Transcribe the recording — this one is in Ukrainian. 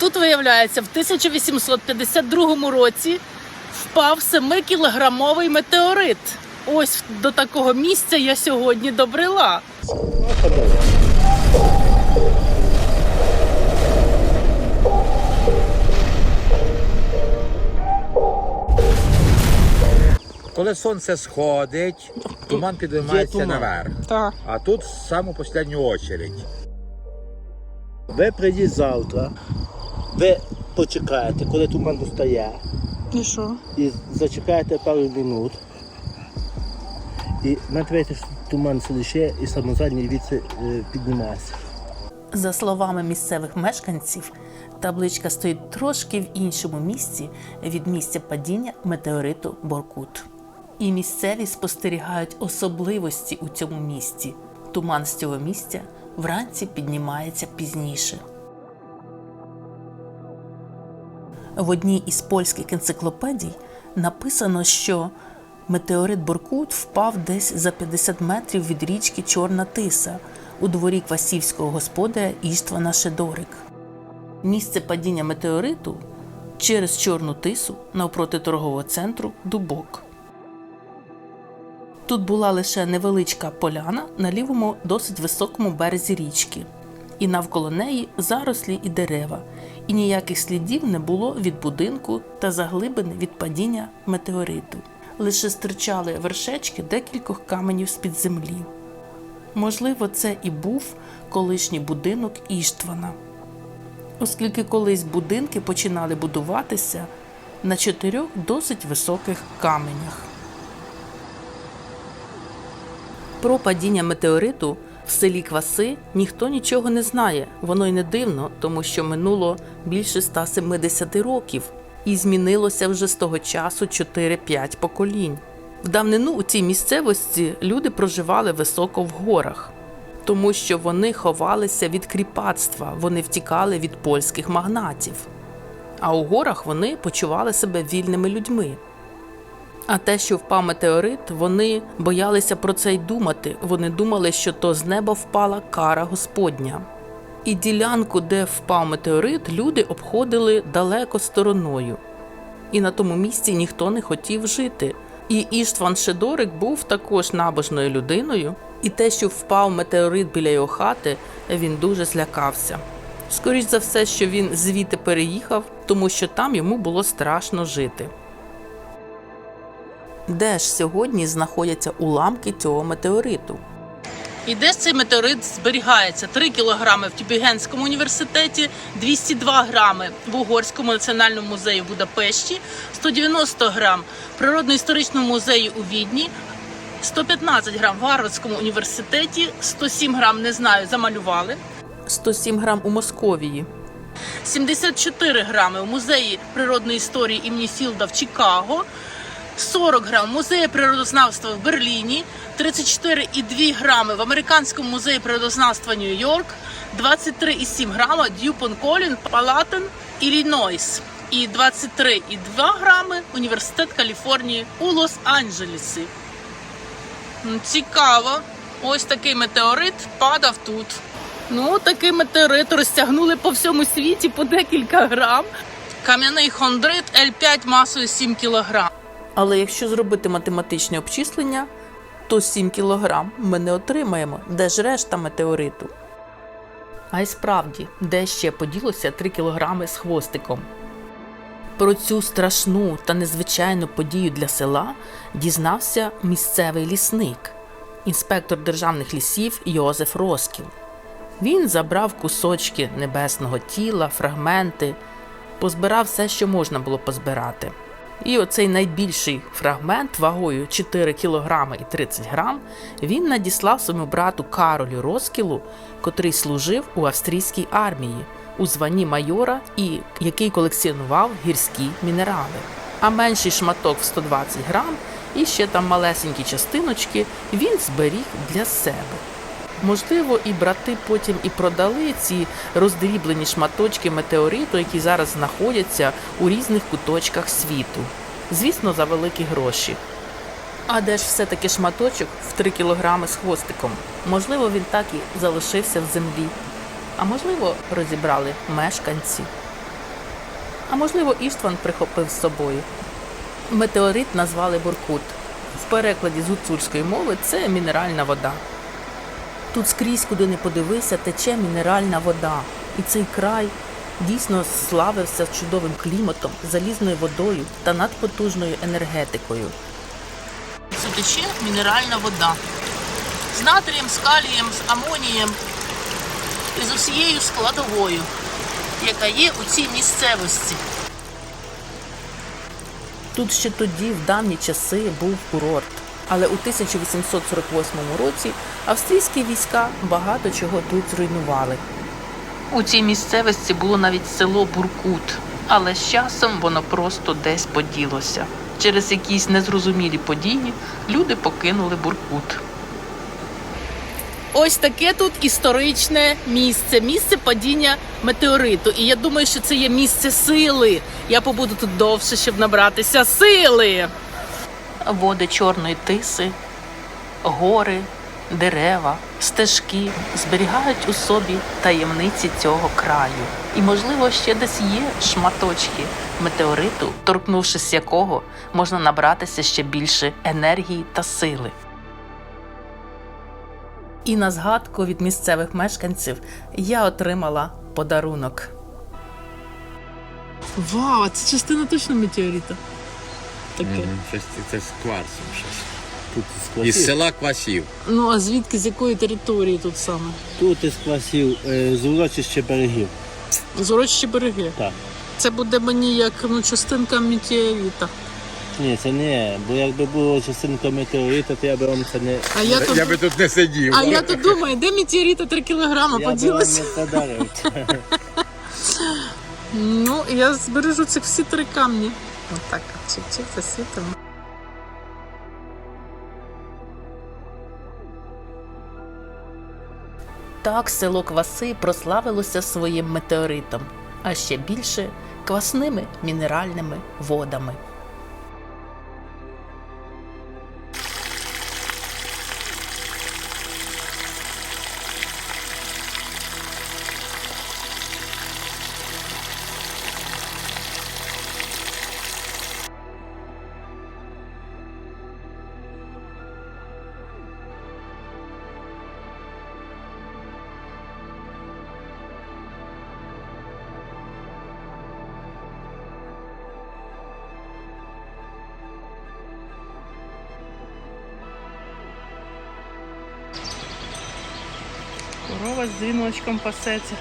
Тут виявляється, в 1852 році впав 7-кілограмовий метеорит. Ось до такого місця я сьогодні добрела. Коли сонце сходить, туман підіймається туман. наверх. Так. А тут саму останню очередь. Ви прийдіть завтра, ви почекаєте, коли туман достає, І що? і зачекаєте пару минут. І нативаєте, що туман лише і самозадній віце піднімається. За словами місцевих мешканців, табличка стоїть трошки в іншому місці від місця падіння метеориту Боркут. І місцеві спостерігають особливості у цьому місці. Туман з цього місця вранці піднімається пізніше. В одній із польських енциклопедій написано, що метеорит Боркут впав десь за 50 метрів від річки Чорна Тиса у дворі квасівського господаря Іштвана Шедорик. Місце падіння метеориту через Чорну Тису навпроти торгового центру Дубок. Тут була лише невеличка поляна на лівому досить високому березі річки, і навколо неї зарослі і дерева, і ніяких слідів не було від будинку та заглибини від падіння метеориту. Лише стирчали вершечки декількох каменів з-під землі. Можливо, це і був колишній будинок Іштвана, оскільки колись будинки починали будуватися на чотирьох досить високих каменях. Про падіння метеориту в селі Кваси ніхто нічого не знає. Воно й не дивно, тому що минуло більше 170 років і змінилося вже з того часу 4-5 поколінь. В давнину у цій місцевості люди проживали високо в горах, тому що вони ховалися від кріпацтва, вони втікали від польських магнатів. А у горах вони почували себе вільними людьми. А те, що впав метеорит, вони боялися про це й думати. Вони думали, що то з неба впала кара Господня. І ділянку, де впав метеорит, люди обходили далеко стороною. І на тому місці ніхто не хотів жити. І Іштван Шедорик був також набожною людиною, і те, що впав метеорит біля його хати, він дуже злякався. Скоріш за все, що він звідти переїхав, тому що там йому було страшно жити. Де ж сьогодні знаходяться уламки цього метеориту? І де ж цей метеорит зберігається? 3 кілограми в Тюбігенському університеті, 202 грами в Угорському національному музеї в Будапешті, 190 грам в Природно-історичному музеї у Відні, 115 грам в Гарвардському університеті, 107 грам, не знаю, замалювали. 107 грам у Московії. 74 грами в музеї природної історії імені Філда в Чикаго. 40 грам в музеї природознавства в Берліні, 34,2 грами в Американському музеї природознавства Нью-Йорк, 23,7 грама Дюпон Колін, Палатен, Іллінойс і 23,2 грами Університет Каліфорнії у Лос-Анджелесі. Цікаво. Ось такий метеорит падав тут. Ну, такий метеорит розтягнули по всьому світі по декілька грам. Кам'яний хондрит L5 масою 7 кілограм. Але якщо зробити математичне обчислення, то 7 кілограм ми не отримаємо. Де ж решта метеориту? А й справді, де ще поділося 3 кілограми з хвостиком. Про цю страшну та незвичайну подію для села дізнався місцевий лісник, інспектор державних лісів Йозеф Роскіл. Він забрав кусочки небесного тіла, фрагменти, позбирав все, що можна було позбирати. І оцей найбільший фрагмент вагою 4 кг і 30 грам він надіслав своєму брату Каролю Роскілу, котрий служив у австрійській армії у званні майора і який колекціонував гірські мінерали. А менший шматок в 120 грам і ще там малесенькі частиночки він зберіг для себе. Можливо, і брати потім і продали ці роздріблені шматочки метеориту, які зараз знаходяться у різних куточках світу. Звісно, за великі гроші. А де ж все-таки шматочок в 3 кілограми з хвостиком? Можливо, він так і залишився в землі. А можливо, розібрали мешканці. А можливо, Іштван прихопив з собою. Метеорит назвали Буркут. В перекладі з гуцульської мови це мінеральна вода. Тут скрізь, куди не подивися, тече мінеральна вода. І цей край дійсно славився чудовим кліматом, залізною водою та надпотужною енергетикою. Це тече мінеральна вода з натрієм, з калієм, з амонієм і з усією складовою, яка є у цій місцевості. Тут ще тоді, в давні часи, був курорт. Але у 1848 році австрійські війська багато чого тут зруйнували. У цій місцевості було навіть село Буркут, але з часом воно просто десь поділося. Через якісь незрозумілі події люди покинули Буркут. Ось таке тут історичне місце, місце падіння метеориту. І я думаю, що це є місце сили. Я побуду тут довше, щоб набратися сили. Води чорної тиси, гори, дерева, стежки зберігають у собі таємниці цього краю. І, можливо, ще десь є шматочки метеориту, торкнувшись якого можна набратися ще більше енергії та сили. І на згадку від місцевих мешканців я отримала подарунок. Вау, це частина точно метеорита. Таке. Щось це з кварцем щось. Тут із Із села Квасів. Ну а звідки з якої території тут саме? Тут із квасів е, з урочище берегів. З урочищі береги. Так. Це буде мені як ну, частинка метеорита. Ні, це не, бо якби було частинка метеорита, то я би вам це не. А я тут, Я би тут не сидів. а я тут думаю, де метеорита 3 кілограми я би вам поділося? не подарив. Ну, я збережу ці всі три камні. Отак, чик-чик, засвітимо. Так село Кваси прославилося своїм метеоритом, а ще більше квасними мінеральними водами. Корова з дзвіночком пасеться.